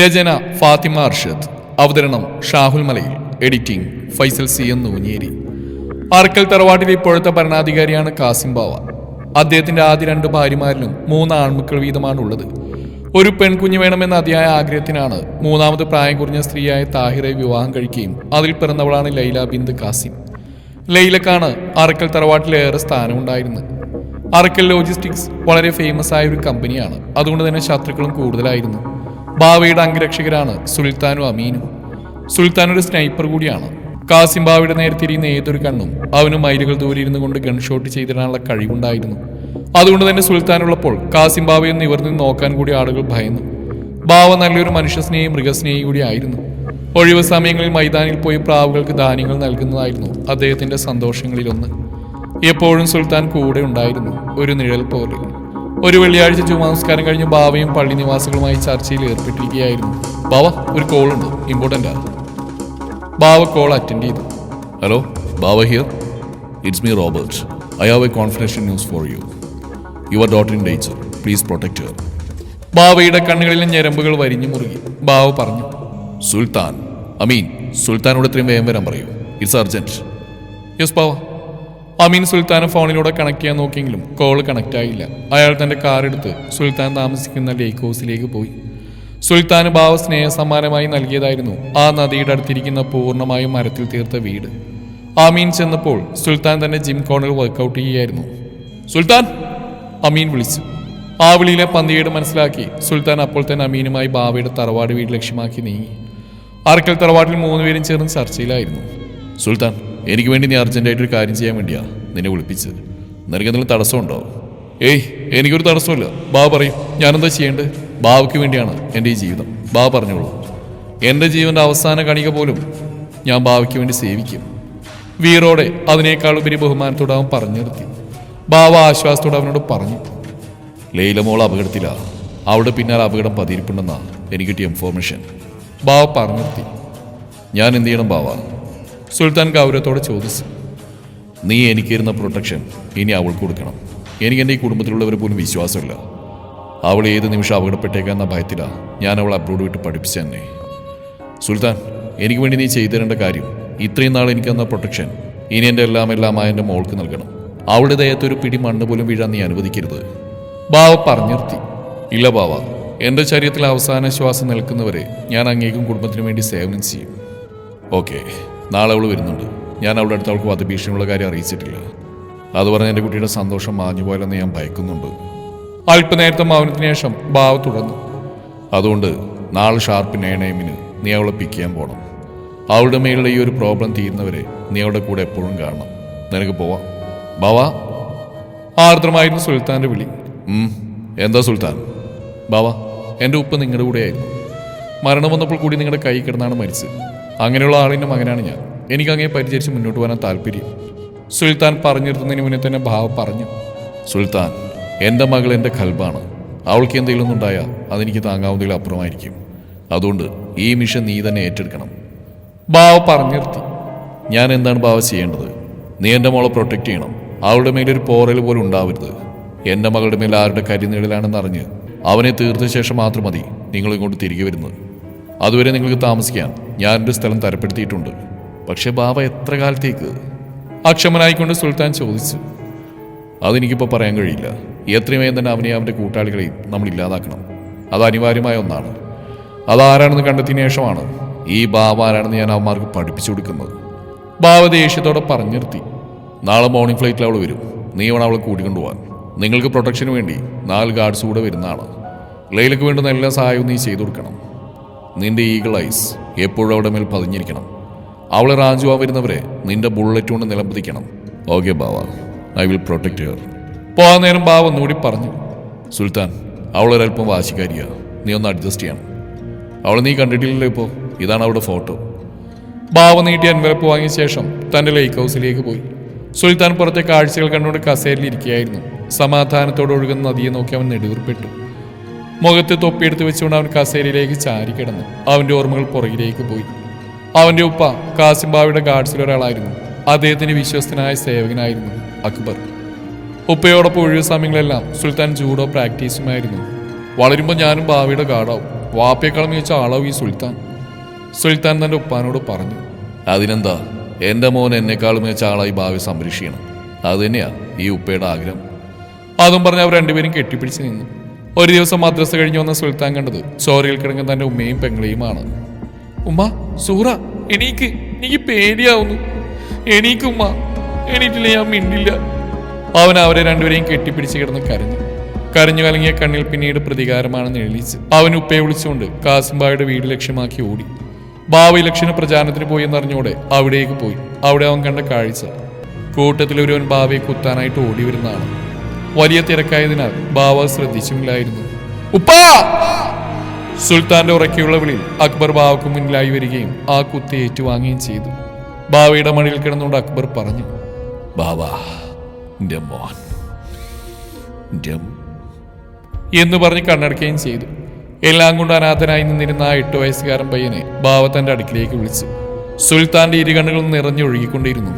രചന ഫാത്തിമ അർഷദ്. അവതരണം Shahul Malayil. Editing Faisal C N Noonjeri. Arakkal തറവാട്ടിലെ ഇപ്പോഴത്തെ ഭരണാധികാരിയാണ് കാസിം ബാവ. അദ്ദേഹത്തിന്റെ ആദ്യ രണ്ട് ഭാര്യമാരിലും മൂന്ന് ആൺമക്കൾ വീതമാണ് ഉള്ളത് ഒരു പെൺകുഞ്ഞ് വേണമെന്ന അതിയായ ആഗ്രഹത്തിനാണ് മൂന്നാമത് പ്രായം കുറഞ്ഞ സ്ത്രീയായ താഹിറെ വിവാഹം കഴിക്കുകയും അതിൽ പിറന്നവളാണ് ലൈല ബിന്ദ് കാസിം. ലൈലക്കാണ് അറക്കൽ തറവാട്ടിലേറെ സ്ഥാനമുണ്ടായിരുന്നത്. അറക്കൽ ലോജിസ്റ്റിക്സ് വളരെ ഫേമസ് ആയ ഒരു കമ്പനിയാണ്. അതുകൊണ്ട് തന്നെ ശത്രുക്കളും കൂടുതലായിരുന്നു. ബാവയുടെ അംഗരക്ഷകരാണ് സുൽത്താനും അമീനും. സുൽത്താൻ ഒരു സ്നൈപ്പർ കൂടിയാണ്. കാസിം ബാവയുടെ നേരെ തിരിയുന്ന ഏതൊരു കണ്ണും അവന് മൈലുകൾ ദൂരെ ഇരുന്നു കൊണ്ട് ഗൺഷോട്ട് ചെയ്തിടാനുള്ള കഴിവുണ്ടായിരുന്നു. അതുകൊണ്ട് തന്നെ സുൽത്താൻ ഉള്ളപ്പോൾ കാസിം ബാവയെ നിന്ന് നോക്കാൻ കൂടി ആളുകൾ ഭയന്നു. ബാവ നല്ലൊരു മനുഷ്യസ്നേഹി മൃഗസ്നേഹി കൂടി ആയിരുന്നു. ഒഴിവ് സമയങ്ങളിൽ മൈതാനിൽ പോയി പ്രാവുകൾക്ക് ധാന്യങ്ങൾ നൽകുന്നതായിരുന്നു അദ്ദേഹത്തിന്റെ സന്തോഷങ്ങളിലൊന്ന്. എപ്പോഴും സുൽത്താൻ കൂടെ ഉണ്ടായിരുന്നു ഒരു നിഴൽ പോലെ. ഒരു വെള്ളിയാഴ്ച ചുമസ്കാരം കഴിഞ്ഞ് ബാവയും പള്ളി നിവാസികളുമായി ചർച്ചയിൽ ഏർപ്പെട്ടിരിക്കുകയായിരുന്നു. ബാവ ഒരു കോൾ ഉണ്ട്. ഇമ്പോർട്ടന്റ് ആണ് ബാവ കോൾ അറ്റൻഡ് ചെയ്തു. Hello Bava here it's me Robert I have a confidential news for you your daughter in danger please protect your ബാവയുടെ കണ്ണുകളിലെ ഞരമ്പുകൾ വരിഞ്ഞു മുറുകി. ബാവ പറഞ്ഞു. സുൽത്താൻ. അമീൻ സുൽത്താനോട് ഇത്രയും വേഗം വരാൻ പറയൂ. It's urgent yes Bava. Ameen Sultan ഫോണിലൂടെ കണക്ട് ചെയ്യാൻ നോക്കിയെങ്കിലും കോൾ കണക്ട് ആയില്ല. അയാൾ തന്റെ കാർ എടുത്ത് സുൽത്താൻ താമസിക്കുന്ന ലേക്ക് ഹൗസിലേക്ക് പോയി സുൽത്താൻ ബാവ സ്നേഹസമ്മാനമായി നൽകിയതായിരുന്നു ആ നദിയുടെ അടുത്തിരിക്കുന്ന പൂർണമായും മരത്തിൽ തീർത്ത വീട്. അമീൻ ചെന്നപ്പോൾ സുൽത്താൻ തന്നെ ജിം കോണിൽ വർക്കൗട്ട് ചെയ്യുകയായിരുന്നു. സുൽത്താൻ! അമീൻ വിളിച്ചു. ആ വിളിയിലെ പന്തികേട് മനസ്സിലാക്കി സുൽത്താൻ അപ്പോൾ തന്നെ അമീനുമായി ബാവയുടെ തറവാട് വീട് ലക്ഷ്യമാക്കി നീങ്ങി. അറക്കൽ തറവാട്ടിൽ മൂന്നുപേരും ചേർന്ന് ചർച്ചയിലായിരുന്നു. സുൽത്താൻ! എനിക്ക് വേണ്ടി നീ അർജന്റായിട്ടൊരു കാര്യം ചെയ്യാൻ വേണ്ടിയാ നിന്നെ വിളിപ്പിച്ചത്. നിനക്ക് എന്തെങ്കിലും തടസ്സമുണ്ടോ? ഏയ് എനിക്കൊരു തടസ്സമില്ല ബാബ പറയും. ഞാനെന്താ ചെയ്യേണ്ടത് ബാബയ്ക്ക് വേണ്ടിയാണ് എന്റെ ഈ ജീവിതം. ബാബ പറഞ്ഞോളൂ. എന്റെ ജീവന്റെ അവസാന കണിക പോലും ഞാൻ ബാബയ്ക്ക് വേണ്ടി സേവിക്കും. വീറോടെ അതിനേക്കാൾ ഉപരി ബഹുമാനത്തോടെ അവൻ പറഞ്ഞു നിർത്തി. ബാവ ആശ്വാസത്തോടെ അവനോട് പറഞ്ഞു. ലൈല മോൾ അപകടത്തിലാ. അവിടെ പിന്നാലെ അപകടം പതിയിരിപ്പുണ്ടെന്നാണ് എനിക്ക് കിട്ടിയ ഇൻഫോർമേഷൻ ബാവ പറഞ്ഞു നിർത്തി. ഞാൻ എന്ത് ചെയ്യണം ബാവ? സുൽത്താൻ ഗൗരവത്തോടെ ചോദിച്ചു. നീ എനിക്കിരുന്ന പ്രൊട്ടക്ഷൻ ഇനി അവൾക്ക് കൊടുക്കണം. എനിക്ക് എന്റെ ഈ കുടുംബത്തിലുള്ളവർ പോലും വിശ്വാസമില്ല. അവൾ ഏത് നിമിഷം അപകടപ്പെട്ടേക്കാന്ന ഭയത്തിലാണ് ഞാൻ അവൾ അബ്രോഡ് വിട്ട് പഠിപ്പിച്ചു തന്നെ. സുൽത്താൻ എനിക്ക് വേണ്ടി നീ ചെയ്തു തരേണ്ട കാര്യം ഇത്രയും നാൾ എനിക്ക് തന്ന പ്രൊട്ടക്ഷൻ ഇനി എന്റെ എല്ലാം എല്ലാമായ എന്റെ മോൾക്ക് നൽകണം. അവളുടെ ദേഹത്തൊരു പിടി മണ്ണ് പോലും വീഴാൻ നീ അനുവദിക്കരുത്. ബാവ പറഞ്ഞിർത്തി ഇല്ല ബാവ എന്റെ ശരീരത്തിൽ അവസാന ശ്വാസം നിൽക്കുന്നവരെ ഞാൻ അങ്ങേക്കും കുടുംബത്തിനു വേണ്ടി സേവനം ചെയ്യും. ഓക്കെ. നാളെ അവൾ വരുന്നുണ്ട്. ഞാൻ അവളുടെ അടുത്ത് അവൾക്ക് വധഭീഷണിയുള്ള കാര്യം അറിയിച്ചിട്ടില്ല. അത് പറഞ്ഞ് എന്റെ കുട്ടിയുടെ സന്തോഷം മാഞ്ഞു പോയാലെന്ന് ഞാൻ ഭയക്കുന്നുണ്ട്. അല്പനേരത്തെ മൗനത്തിന് ശേഷം ഭാവ തുടർന്നു. അതുകൊണ്ട് നാളെ ഷാർപ്പ് നയൻ എമ്മിന് നീ അവളെ പിക്ക് ചെയ്യാൻ പോകണം അവളുടെ മേലുള്ള ഈ ഒരു പ്രോബ്ലം തീരുന്നവരെ നീ അവളുടെ കൂടെ എപ്പോഴും കാണണം. നിനക്ക് പോവാം. ബാവാ. ആർദ്രമായിരുന്നു സുൽത്താന്റെ വിളി. എന്താ സുൽത്താൻ? ബാവാ എന്റെ ഉപ്പ് നിങ്ങളുടെ കൂടെ ആയിരുന്നു മരണം വന്നപ്പോൾ കൂടി നിങ്ങളുടെ കൈ കിടന്നാണ് മരിച്ചത്. അങ്ങനെയുള്ള ആളിന്റെ മകനാണ് ഞാൻ. എനിക്ക് അങ്ങേ പരിചരിച്ച് മുന്നോട്ട് പോകാൻ താല്പര്യം. സുൽത്താൻ പറഞ്ഞു മുന്നേ തന്നെ ഭാവ പറഞ്ഞു സുൽത്താൻ എന്റെ മകൾ എന്റെ കൽബാണ്. അവൾക്ക് എന്തെങ്കിലും ഉണ്ടായാൽ അതെനിക്ക് താങ്ങാവുന്നതിൽ അപ്പുറമായിരിക്കും. അതുകൊണ്ട് ഈ മിഷൻ നീ തന്നെ ഏറ്റെടുക്കണം. ബാവ പറഞ്ഞു നിർത്തി ഞാൻ എന്താണ് ബാവ ചെയ്യേണ്ടത്? നീ എന്റെ മോളെ പ്രൊട്ടക്റ്റ് ചെയ്യണം. അവളുടെ മേലൊരു പോറൽ പോലും ഉണ്ടാവരുത്. എന്റെ മകളുടെ മേൽ ആരുടെ കരിനീടലാണെന്നറിഞ്ഞ് അവനെ തീർത്ത ശേഷം മാത്രം മതി നിങ്ങൾ ഇങ്ങോട്ട് തിരികെ വരുന്നത്. അതുവരെ നിങ്ങൾക്ക് താമസിക്കാൻ ഞാൻ എന്റെ സ്ഥലം തരപ്പെടുത്തിയിട്ടുണ്ട്. പക്ഷേ ബാബ എത്ര കാലത്തേക്ക്? അക്ഷമനായിക്കൊണ്ട് സുൽത്താൻ ചോദിച്ചു. അതെനിക്കിപ്പോൾ പറയാൻ കഴിയില്ല. എത്രയും വേഗം തന്നെ അവനെ അവന്റെ കൂട്ടാളികളെയും നമ്മൾ ഇല്ലാതാക്കണം. അത് അനിവാര്യമായ ഒന്നാണ്. അതാരാണെന്ന് കണ്ടെത്തിയ ശേഷമാണ് ഈ ബാബ ആരാണെന്ന് ഞാൻ അവന്മാർക്ക് പഠിപ്പിച്ചു കൊടുക്കുന്നത്. ബാബ ദേഷ്യത്തോടെ പറഞ്ഞു നിർത്തി. നാളെ മോർണിംഗ് ഫ്ലൈറ്റിൽ അവൾ വരും. നീ വേണം അവളെ കൂട്ടിക്കൊണ്ടുപോകാൻ. നിങ്ങൾക്ക് പ്രൊട്ടക്ഷന് വേണ്ടി നാല് ഗാർഡ്സ് കൂടെ വരുന്നതാണ് ലൈലക്ക് വേണ്ടുന്ന എല്ലാ സഹായവും നീ ചെയ്തു കൊടുക്കണം. നിന്റെ ഈഗിൾ ഐസ് എപ്പോഴും അവിടെ മേൽ പതിഞ്ഞിരിക്കണം. അവളെ റാഞ്ചുവാൻ വരുന്നവരെ നിന്റെ ബുള്ളറ്റ് കൊണ്ട് നിലംപതിക്കണം okay Bava. I will protect your പോകാൻ നേരം ബാവ ഒന്നുകൂടി പറഞ്ഞു. സുൽത്താൻ അവളൊരല്പം വാശിക്കാരിയാ. നീ ഒന്ന് അഡ്ജസ്റ്റ് ചെയ്യണം. അവളെ നീ കണ്ടിട്ടില്ലല്ലോ ഇപ്പോൾ ഇതാണ് അവളുടെ ഫോട്ടോ. ബാവ നീട്ടി അൻവലപ്പ് വാങ്ങിയ ശേഷം തന്റെ ലേക്ക് ഹൗസിലേക്ക് പോയി. സുൽത്താൻ പുറത്തെ കാഴ്ചകൾ കണ്ടുകൊണ്ട് കസേരയിൽ ഇരിക്കുകയായിരുന്നു. സമാധാനത്തോടെ ഒഴുകുന്ന നദിയെ നോക്കി അവൻ നെടുവീർപ്പെട്ടു. മുഖത്ത് തൊപ്പിയെടുത്ത് വെച്ചുകൊണ്ട് അവൻ കസേരയിലേക്ക് ചാരി കിടന്നു. അവന്റെ ഓർമ്മകൾ പുറകിലേക്ക് പോയി. അവന്റെ ഉപ്പ കാസിം ബാവയുടെ ഗാർഡ്സിൽ ഒരാളായിരുന്നു. അദ്ദേഹത്തിന്റെ വിശ്വസ്തനായ സേവകനായിരുന്നു അക്ബർ. ഉപ്പയോടൊപ്പം ഒഴിവ് സമയങ്ങളെല്ലാം സുൽത്താൻ ജൂഡോ പ്രാക്ടീസുമായിരുന്നു. വളരുമ്പോൾ ഞാനും ബാവയുടെ ഗാർഡാവും വാപ്പയെക്കാളും മികച്ച ആളാവും ഈ സുൽത്താൻ. സുൽത്താൻ തന്റെ ഉപ്പാനോട് പറഞ്ഞു അതിനെന്താ? എന്റെ മോൻ എന്നെക്കാളും മികച്ച ആളായി ഭാവി സംരക്ഷിക്കണം. അത് തന്നെയാ ഈ ഉപ്പയുടെ ആഗ്രഹം. അതും പറഞ്ഞ് അവർ രണ്ടുപേരും കെട്ടിപ്പിടിച്ച് നിന്നു. ഒരു ദിവസം മദ്രസ കഴിഞ്ഞു വന്ന സുൽത്താൻ കണ്ടത് ചോരയിൽ കിടങ്ങുന്ന തന്റെ ഉമ്മയും പെങ്ങളെയുമാണ്. ഉമ്മ സൂറ എനിക്ക് എനിക്ക് പേടിയാവുന്നു. എണീക്കുമ്മ എണീറ്റില്ല ഞാൻ മിണ്ടില്ല. അവൻ അവരെ രണ്ടുപേരെയും കെട്ടിപ്പിടിച്ച് കിടന്ന് കരഞ്ഞു. കരഞ്ഞു കലങ്ങിയ കണ്ണിൽ പിന്നീട് പ്രതികാരമാണ് എഴുതിച്ച് അവൻ ഉപ്പയെ വിളിച്ചുകൊണ്ട് കാസിംബായുടെ വീട് ലക്ഷ്യമാക്കി ഓടി. ബാബ ഇലക്ഷന് പ്രചാരണത്തിന് പോയി എന്നറിഞ്ഞോടെ അവിടേക്ക് പോയി. അവിടെ അവൻ കണ്ട കാഴ്ച. കൂട്ടത്തിൽ ഒരുവൻ ബാവയെ കുത്താനായിട്ട് ഓടി വരുന്നതാണ് വലിയ തിരക്കായതിനാൽ ബാവ ശ്രദ്ധിച്ചുമില്ലായിരുന്നു ഉപ്പാ! സുൽത്താന്റെ ഉറക്കിയുള്ള വിളിയിൽ അക്ബർ ബാവക്ക് മുന്നിലായി വരികയും ആ കുത്തി ഏറ്റുവാങ്ങുകയും ചെയ്തു. ബാവയുടെ മണിയിൽ കിടന്നുകൊണ്ട് അക്ബർ പറഞ്ഞു എന്റെ മോൻ. എന്ന് പറഞ്ഞ് കണ്ണടക്കുകയും ചെയ്തു. എല്ലാം കൊണ്ട് അനാഥനായി നിന്നിരുന്ന ആ എട്ട് വയസ്സുകാരൻ പയ്യനെ ബാവ തന്റെ അടുക്കിലേക്ക് വിളിച്ചു. സുൽത്താന്റെ ഇരു കണ്ണുകളും നിറഞ്ഞൊഴുകിക്കൊണ്ടിരുന്നു.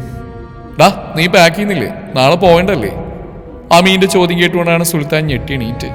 ഡാ നീ പാക്ക് ചെയ്യുന്നില്ലേ? നാളെ പോകണ്ടല്ലേ അമീന്റെ ചോദ്യം കേട്ടുകൊണ്ടാണ് സുൽത്താൻ ഞെട്ടി എണീറ്റ്.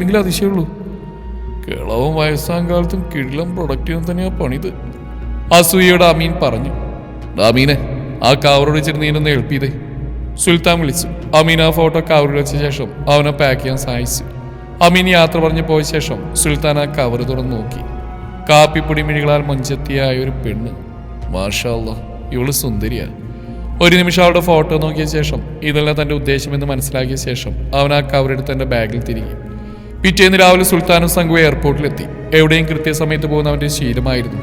എങ്കിലും അതിശയുള്ളൂ കിളവും വയസ്സാം കാലത്തും കിഴിലും പ്രൊഡക്റ്റിനും തന്നെയാ പണിത്. അസൂയയുടെ അമീൻ പറഞ്ഞു. അമീനെ ആ കാവറോട് ചെന്ന് നീനൊന്ന് ഹെൽപ്പ് ചെയ്തേ. സുൽത്താൻ വിളിച്ചു. അമീൻ ആ ഫോട്ടോ കവറിൽ വെച്ച ശേഷം അവനെ പാക്ക് ചെയ്യാൻ സഹായിച്ചു. അമീൻ യാത്ര പറഞ്ഞു പോയ ശേഷം സുൽത്താൻ ആ കവർ തുറന്ന് നോക്കി. കാപ്പിപ്പൊടി മിഴികളാൽ മുഞ്ചെത്തിയായ ഒരു പെണ്ണ്. മാഷാല്ല ഇവൾ സുന്ദരിയാ. ഒരു നിമിഷം അവളുടെ ഫോട്ടോ നോക്കിയ ശേഷം ഇതെല്ലാം തന്റെ ഉദ്ദേശമെന്ന് മനസ്സിലാക്കിയ ശേഷം അവൻ ആ കവറെടുത്ത് തന്റെ ബാഗിൽ തിരികെ. പിറ്റേന്ന് രാവിലെ സുൽത്താനും സംഘവും എയർപോർട്ടിലെത്തി. എവിടെയും കൃത്യസമയത്ത് പോകുന്ന അവന്റെ ശീലമായിരുന്നു.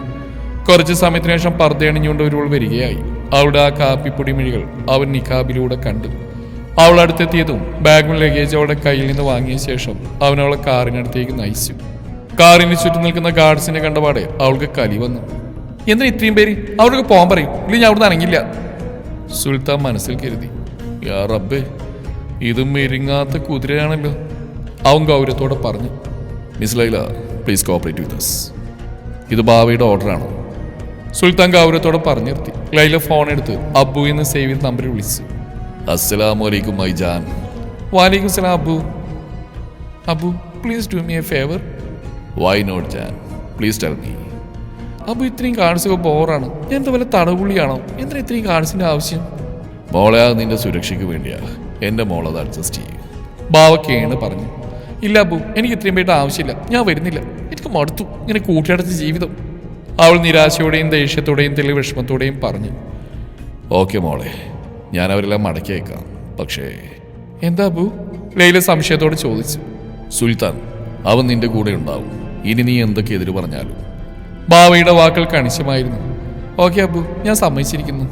കുറച്ച് സമയത്തിന് ശേഷം പർദ്ദയണിഞ്ഞുകൊണ്ട് ഒരുവൾ വരികയായി. അവളുടെ ആ കാപ്പിപ്പൊടി മിഴികൾ അവൻ നിഖാബിലൂടെ കണ്ടു. അവൾ അടുത്തെത്തിയതും ബാഗും ലഗേജ് അവളുടെ കയ്യിൽ നിന്ന് വാങ്ങിയ ശേഷം അവൻ അവളെ കാറിനടുത്തേക്ക് നയിച്ചു. കാറിന് ചുറ്റും നിൽക്കുന്ന ഗാർഡ്സിനെ കണ്ടപാടെ അവൾക്ക് കലി വന്നു. എന്തിനാ ഇത്രയും പേര്? അവർക്ക് പോകാൻ പറയും. ഇല്ലെങ്കിൽ ഞാൻ അവിടുന്ന് അനങ്ങില്ല. സുൽത്താൻ മനസ്സിൽ കരുതി. യാ റബ്ബേ ഇത് മെരുങ്ങാത്ത കുതിരയാണല്ലോ. അവൻ ഗൗരവത്തോടെ പറഞ്ഞു miss Laila please cooperate with us ഇത് ബാവയുടെ ഓർഡറാണോ സുൽത്താൻ ഗൗരവത്തോടെ പറഞ്ഞു നിർത്തി. ലൈല ഫോൺ എടുത്ത് അബ്ബു എന്ന് സേവ് ചെയ്ത നമ്പറിൽ വിളിച്ചു. അസ്സലാമു അലൈക്കും മൈ ജാൻ വാലൈക്കും സലാം അബ്ബു Abu please do me a favour why not Jan please tell me അബു ഇത്രയും കാണിച്ചൊക്കെ ബോറാണ് ഞാൻ എന്താ വല്ല തടവുള്ളിയാണോ എന്താ ഇത്രയും കാണിച്ചിന്റെ ആവശ്യം? മോളെ നിന്റെ സുരക്ഷയ്ക്ക് വേണ്ടിയാ. എന്റെ മോളത് അഡ്ജസ്റ്റ് ചെയ്യും. ബാവക്കേണ് പറഞ്ഞു. ഇല്ല അബു എനിക്ക് ഇത്രയും പേട്ട് ആവശ്യമില്ല. ഞാൻ വരുന്നില്ല. എനിക്ക് മടുത്തു. ഇങ്ങനെ കൂട്ടിയടച്ച ജീവിതം. അവൾ നിരാശയോടെയും ദേഷ്യത്തോടെയും തെളിവ് വിഷമത്തോടെയും പറഞ്ഞു. ഓക്കെ മോളെ ഞാൻ അവരെല്ലാം മടക്കി അയക്കാം. പക്ഷേ എന്താ അബു? ലൈല സംശയത്തോടെ ചോദിച്ചു. സുൽത്താൻ അവൻ നിന്റെ കൂടെ ഉണ്ടാവും. ഇനി നീ എന്തൊക്കെ എതിര് പറഞ്ഞാലും. ബാവയുടെ വാക്കുകൾ കണിശമായിരുന്നു. ഓക്കെ അബു ഞാൻ സമ്മതിച്ചിരിക്കുന്നു.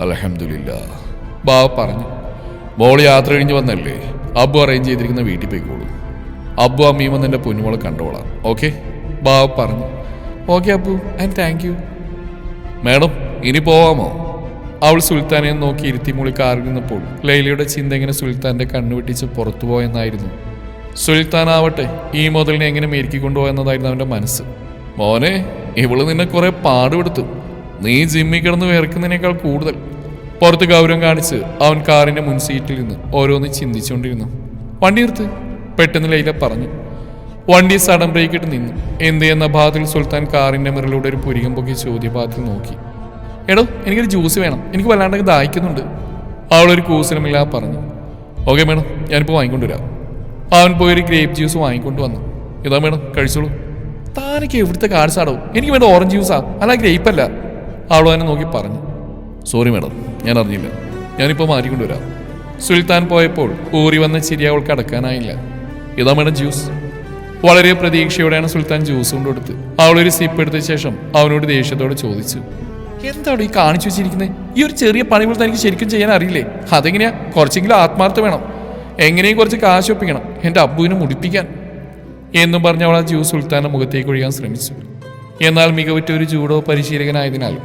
അലഹമില്ല ബാവ പറഞ്ഞു. മോൾ യാത്ര കഴിഞ്ഞ് വന്നല്ലേ? അബു അറേഞ്ച് ചെയ്തിരിക്കുന്ന വീട്ടിൽ പോയിക്കോളൂ. അബ്ബു അമ്മയും വന്ന് എന്റെ പൊന്നുമോളെ കണ്ടോളാം. ഓക്കെ ബാബു പറഞ്ഞു. ഓക്കെ അബ്ബു. ആൻഡ് താങ്ക് യു മാഡം ഇനി പോവാമോ? അവൾ സുൽത്താനെ നോക്കി ഇരുത്തി മൂളി കാറിൽ നിന്നപ്പോൾ ലൈലയുടെ ചിന്ത എങ്ങനെ സുൽത്താന്റെ കണ്ണുവെട്ടിച്ച് പുറത്തു പോയെന്നായിരുന്നു. സുൽത്താൻ ആവട്ടെ ഈ മുതലിനെ എങ്ങനെ മേരിക്കൊണ്ടുപോയെന്നതായിരുന്നു അവന്റെ മനസ്സ്. മോനെ ഇവൾ നിന്നെ കുറെ പാടുപെടുത്തും. നീ ജിമ്മിൽ കിടന്ന് വേർക്കുന്നതിനേക്കാൾ കൂടുതൽ. പുറത്ത് ഗൗരവം കാണിച്ച് അവൻ കാറിന്റെ മുൻസീറ്റിൽ നിന്ന് ഓരോന്ന് ചിന്തിച്ചുകൊണ്ടിരുന്നു. വണ്ടി നിർത്ത് പെട്ടെന്ന് ലൈല പറഞ്ഞു. വണ്ടി സഡൻ ബ്രേക്കിട്ട് നിന്നു. എന്ത് എന്ന ഭാഗത്തിൽ സുൽത്താൻ കാറിന്റെ മിറിലൂടെ ഒരു പുരികം പൊക്കി ചോദ്യഭാഗത്തിൽ നോക്കി. എടോ എനിക്കൊരു ജ്യൂസ് വേണം. എനിക്ക് വല്ലാണ്ടൊക്കെ ദാഹിക്കുന്നുണ്ട്. അവളൊരു കൂസലമില്ലാതെ പറഞ്ഞു. ഓക്കെ മേഡം ഞാനിപ്പോൾ വാങ്ങിക്കൊണ്ടുവരാം അവൻ പോയി ഒരു ഗ്രേപ്പ് ജ്യൂസ് വാങ്ങിക്കൊണ്ട് വന്നു. ഇതാ മേഡം കഴിച്ചോളൂ. താനൊക്കെ എവിടുത്തെ കാഴ്ചാടോ എനിക്ക് വേണ്ട ഓറഞ്ച് ജ്യൂസാ അല്ല ഗ്രേപ്പ് അല്ല. അവൾ എന്നെ നോക്കി പറഞ്ഞു. സോറി മേഡം ഞാൻ അറിഞ്ഞില്ല. ഞാനിപ്പോൾ മാറ്റിക്കൊണ്ടുവരാം സുൽത്താൻ പോയപ്പോൾ ഊറി വന്ന ചിരി അവൾക്ക് അടക്കാനായില്ല. ഇതാ മേഡം ജ്യൂസ്. വളരെ പ്രതീക്ഷയോടെയാണ് സുൽത്താൻ ജ്യൂസ് കൊണ്ടുകൊടുത്ത് അവളൊരു സിപ്പ് എടുത്ത ശേഷം അവനോട് ദേഷ്യത്തോടെ ചോദിച്ചു എന്താണ് ഈ കാണിച്ചു വെച്ചിരിക്കുന്നത് ഈ ഒരു ചെറിയ പണി പോലെ തനിക്ക് ശരിക്കും ചെയ്യാൻ അറിയില്ലേ? അതെങ്ങനെയാ? കുറച്ചെങ്കിലും ആത്മാർത്ഥ വേണം. എങ്ങനെയും കുറച്ച് കാശ് ഒപ്പിക്കണം. എന്റെ അബ്ബുവിനെ മുടിപ്പിക്കാൻ. എന്നും പറഞ്ഞ് അവൾ ആ ജ്യൂസ് സുൽത്താന്റെ മുഖത്തേക്ക് ഒഴിയാൻ ശ്രമിച്ചു. എന്നാൽ മികവുറ്റ ഒരു ജൂഡോ പരിശീലകനായതിനാൽ